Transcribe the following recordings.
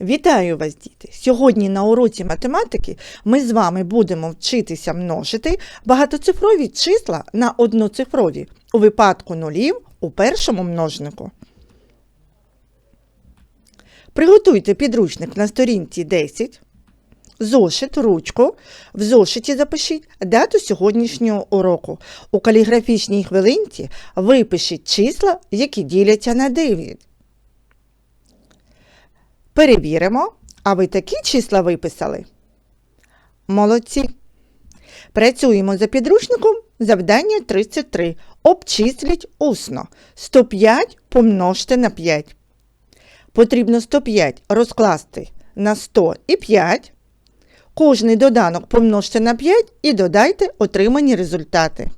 Вітаю вас, діти! Сьогодні на уроці математики ми з вами будемо вчитися множити багатоцифрові числа на одноцифрові у випадку нулів у першому множнику. Приготуйте підручник на сторінці 10, зошит, ручку. В зошиті запишіть дату сьогоднішнього уроку. У каліграфічній хвилинці випишіть числа, які діляться на 9. Перевіримо, а ви такі числа виписали? Молодці. Працюємо за підручником завдання 33. Обчисліть усно. 105 помножте на 5. Потрібно 105 розкласти на 100 і 5. Кожний доданок помножте на 5 і додайте отримані результати.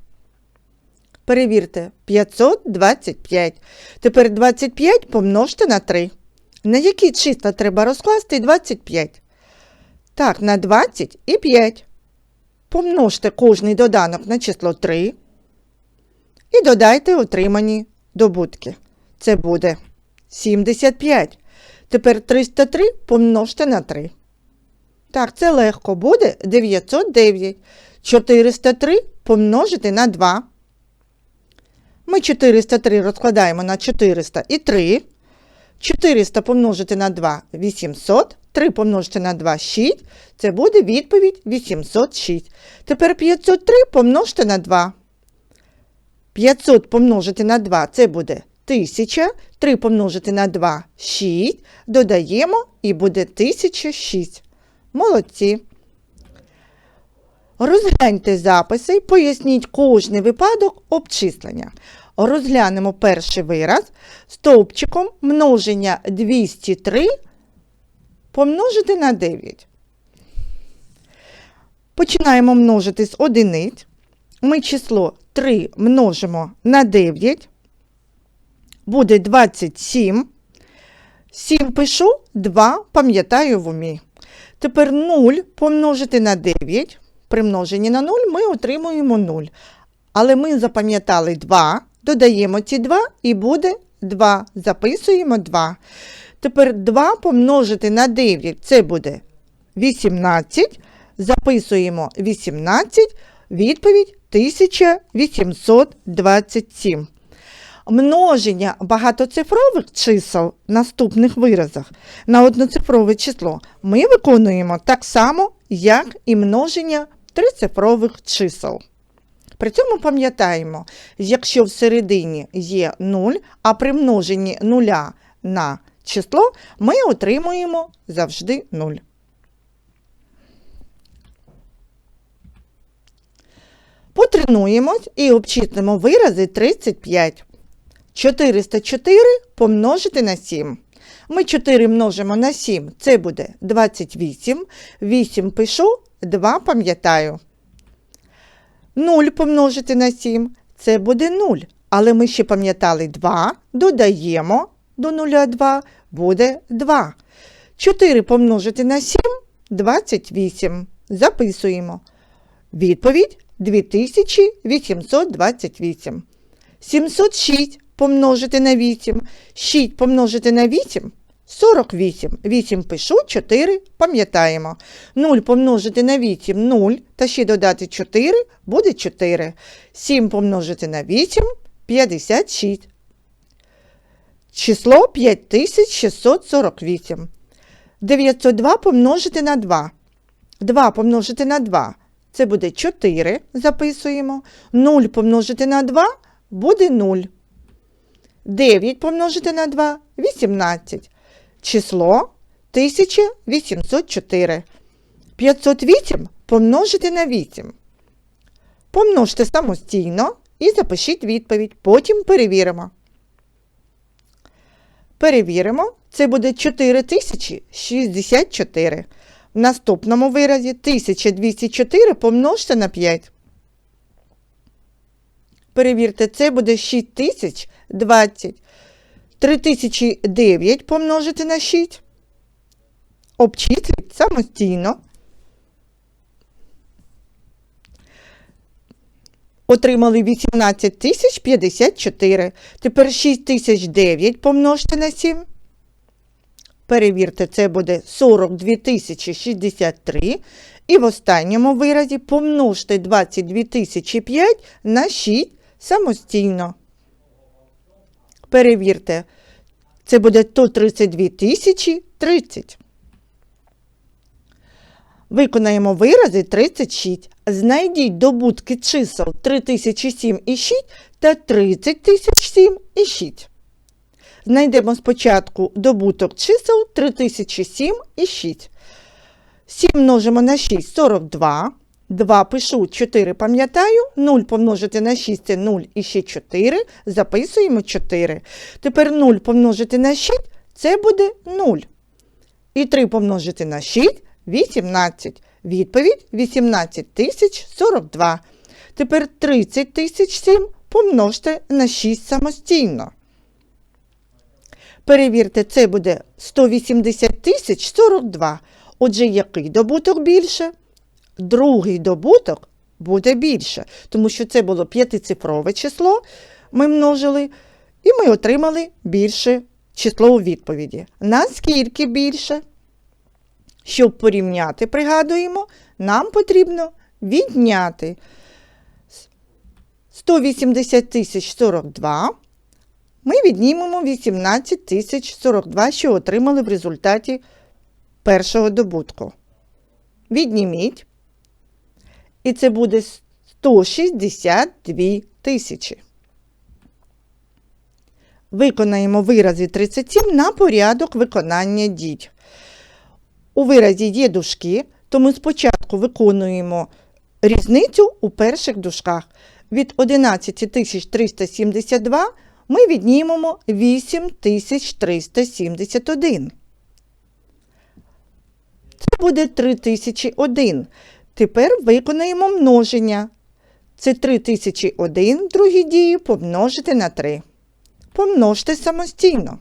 Перевірте 525. Тепер 25 помножте на 3. На які числа треба розкласти 25? Так, на 20 і 5. Помножте кожний доданок на число 3 і додайте отримані добутки. Це буде 75. Тепер 303 помножте на 3. Так, це легко буде 909. 403 помножити на 2. Ми 403 розкладаємо на 400 і 3. 400 помножити на 2 800, 3 помножити на 2 6, це буде відповідь 806. Тепер 503 помножити на 2. 500 помножити на 2 це буде 1000, 3 помножити на 2 6, додаємо і буде 1006. Молодці. Розгляньте записи, поясніть кожний випадок обчислення. Розглянемо перший вираз стовпчиком множення 203 помножити на 9. Починаємо множити з одиниць. Ми число 3 множимо на 9. Буде 27. 7 пишу, 2 пам'ятаю в умі. Тепер 0 помножити на 9. При множенні на 0 ми отримуємо 0. Але ми запам'ятали 2, додаємо ці 2 і буде 2. Записуємо 2. Tепер 2 помножити на 9 це буде 18. Записуємо 18, відповідь 1827. Множення багатоцифрових чисел в наступних виразах на одноцифрове число ми виконуємо так само, як і множення трицифрових чисел. При цьому пам'ятаємо, якщо всередині є 0, а при множенні нуля на число ми отримуємо завжди 0. Потренуємось і обчислимо вирази 35. 404 помножити на 7. Ми 4 множимо на 7, це буде 28. 8 пишу, 2 пам'ятаю. 0 помножити на 7 це буде 0. Але ми ще пам'ятали 2, додаємо до 0 2, буде 2. 4 помножити на 7 28. Записуємо. Відповідь 2828. 706 помножити на 8. 6 помножити на 8 48. 8 пишу, 4 пам'ятаємо. 0 помножити на 8 0, та ще додати 4 буде 4. 7 помножити на 8 56. Число 5648. 902 помножити на 2. 2 помножити на 2. Це буде 4. Записуємо. 0 помножити на 2 буде 0. 9 помножити на 2 18. Число 1804. 508 помножити на 8. Помножте самостійно і запишіть відповідь. Потім перевіримо. Перевіримо. Це буде 4064. В наступному виразі 1204 помножте на 5. Перевірте, це буде 6020. 3009 помножити на 6. Обчисліть самостійно. Отримали 18 тисяч 54. Тепер 6009 помножте на 7. Перевірте, це буде 42 тисячі 63. І в останньому виразі помножте 22 тисячі 5 на 6 самостійно. Перевірте, це буде 132 тисячі 30. Виконаємо вирази 36. Знайдіть добутки чисел 3007 і 6 та 30007 і 6. Знайдемо спочатку добуток чисел 3007 і 6. 7 множимо на 6 42. 2 пишу, 4 пам'ятаю, 0 помножити на 6 це 0 і ще 4. Записуємо 4. Тепер 0 помножити на 6 це буде 0. І 3 помножити на 6 18. Відповідь 18 тисяч 42. Тепер 30 тисяч 7 помножте на 6 самостійно. Перевірте, це буде 180 тисяч 42. Отже, який добуток більше? Другий добуток буде більше, тому що це було п'ятицифрове число, ми множили, і ми отримали більше число у відповіді. Наскільки більше? Щоб порівняти, пригадуємо, нам потрібно відняти 180 тисяч 42. Ми віднімемо 18 тисяч 42, що отримали в результаті першого добутку. Відніміть. І це буде 162 тисячі. Виконаємо вирази 37 на порядок виконання дій. У виразі є дужки, то ми спочатку виконуємо різницю у перших дужках. Від 11372 ми віднімемо 8371. Це буде 3001. Тепер виконаємо множення. Це 3001 другі дії помножити на 3. Помножте самостійно.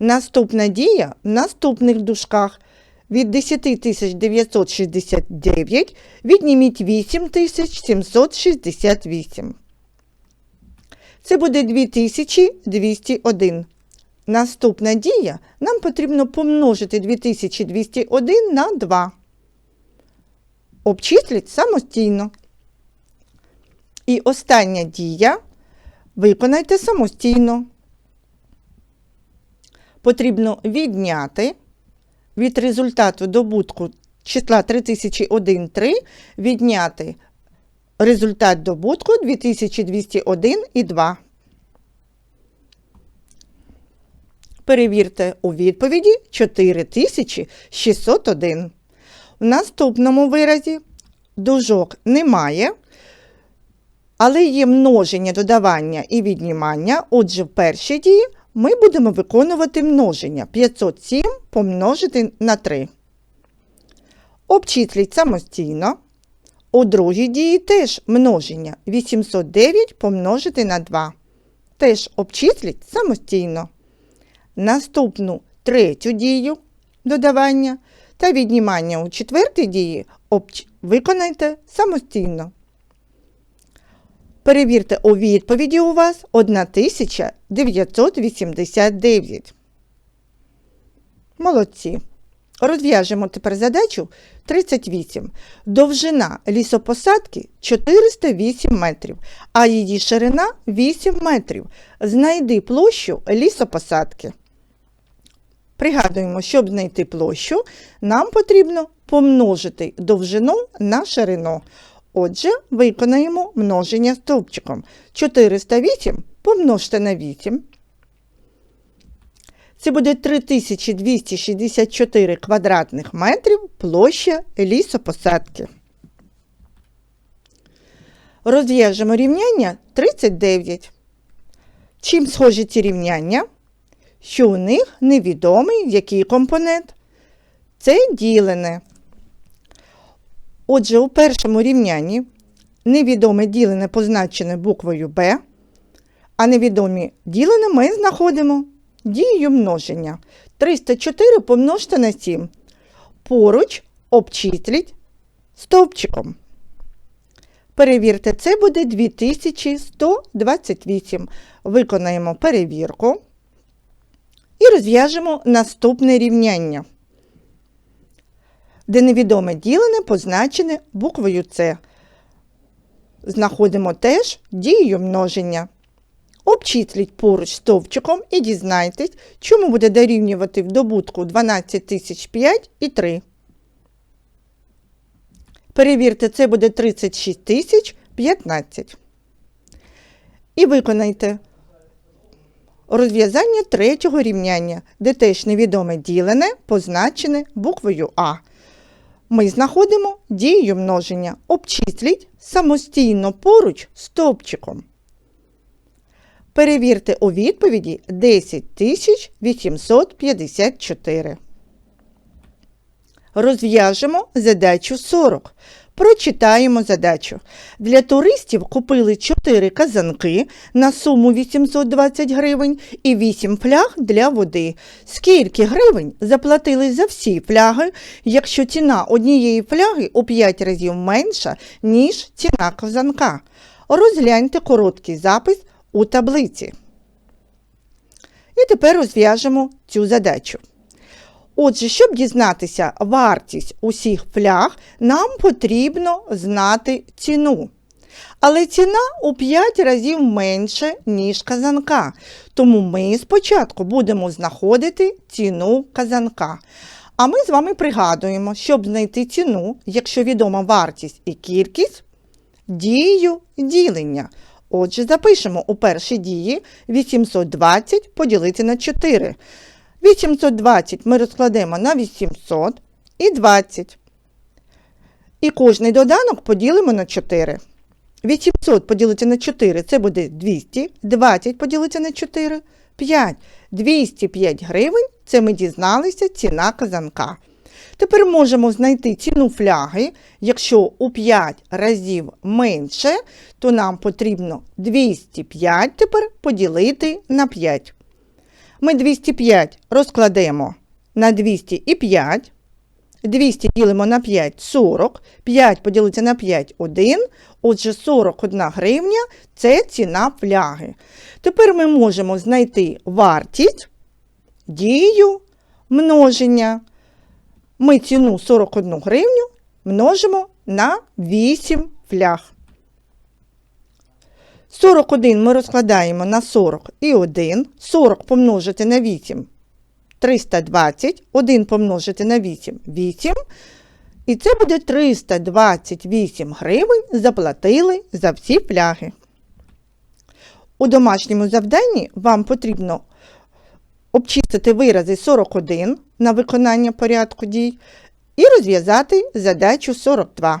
Наступна дія в наступних дужках. Від 10969 відніміть 8768. Це буде 2201. Наступна дія нам потрібно помножити 2201 на 2. Обчисліть самостійно. І остання дія виконайте самостійно. Потрібно відняти від результату добутку числа 3001,3 відняти результат добутку 2201 і 2. Перевірте у відповіді 4601. В наступному виразі дужок немає, але є множення додавання і віднімання. Отже, в першій дії ми будемо виконувати множення 507 помножити на 3. Обчисліть самостійно. У другій дії теж множення 809 помножити на 2. Теж обчисліть самостійно. Наступну третю дію додавання та віднімання у четвертій дії виконайте самостійно. Перевірте у відповіді у вас 1989. Молодці. Розв'яжемо тепер задачу 38. Довжина лісопосадки 408 метрів, а її ширина 8 метрів. Знайди площу лісопосадки. Пригадуємо, щоб знайти площу, нам потрібно помножити довжину на ширину. Отже, виконаємо множення стовпчиком. 408 помножте на 8. Це буде 3264 квадратних метрів площа лісопосадки. Розв'яжемо рівняння 39. Чим схожі ці рівняння? Що у них невідомий який компонент? Це ділене. Отже, у першому рівнянні невідоме ділене позначене буквою Б, а невідомі ділене ми знаходимо дією множення. 304 помножте на 7. Поруч обчисліть стовпчиком. Перевірте, це буде 2128. Виконаємо перевірку. І розв'яжемо наступне рівняння, де невідоме ділене позначене буквою С. Знаходимо теж дію множення. Обчисліть поруч стовпчиком і дізнайтесь, чому буде дорівнювати в добутку 12005 і 3. Перевірте, це буде 36 тисяч 15. І виконайте розв'язання третього рівняння, де теж невідоме ділене позначене буквою А. Ми знаходимо дію множення. Обчисліть самостійно поруч стовпчиком. Перевірте у відповіді 10854. Розв'яжемо задачу 40. Прочитаємо задачу. Для туристів купили 4 казанки на суму 820 гривень і 8 фляг для води. Скільки гривень заплатили за всі фляги, якщо ціна однієї фляги у 5 разів менша, ніж ціна казанка? Розгляньте короткий запис у таблиці. І тепер розв'яжемо цю задачу. Отже, щоб дізнатися вартість усіх фляг, нам потрібно знати ціну. Але ціна у 5 разів менше, ніж казанка. Тому ми спочатку будемо знаходити ціну казанка. А ми з вами пригадуємо, щоб знайти ціну, якщо відома вартість і кількість, дію ділення. Отже, запишемо у першій дії 820 поділити на 4. 820 ми розкладемо на 800 і 20. І кожний доданок поділимо на 4. 800 поділити на 4 це буде 200. 20 поділити на 4 5. 205 гривень це ми дізналися ціна казанка. Тепер можемо знайти ціну фляги. Якщо у 5 разів менше, то нам потрібно 205 тепер поділити на 5. Ми 205 розкладемо на 205. 200 ділимо на 5 40. 5 поділиться на 5 1. Отже, 41 гривня це ціна фляги. Тепер ми можемо знайти вартість дію множення. Ми ціну 41 гривню множимо на 8 фляг. 41 ми розкладаємо на 40 і 1. 40 помножити на 8 320. 1 помножити на 8 8. І це буде 328 гривень заплатили за всі фляги. У домашньому завданні вам потрібно обчистити вирази 41 на виконання порядку дій і розв'язати задачу 42.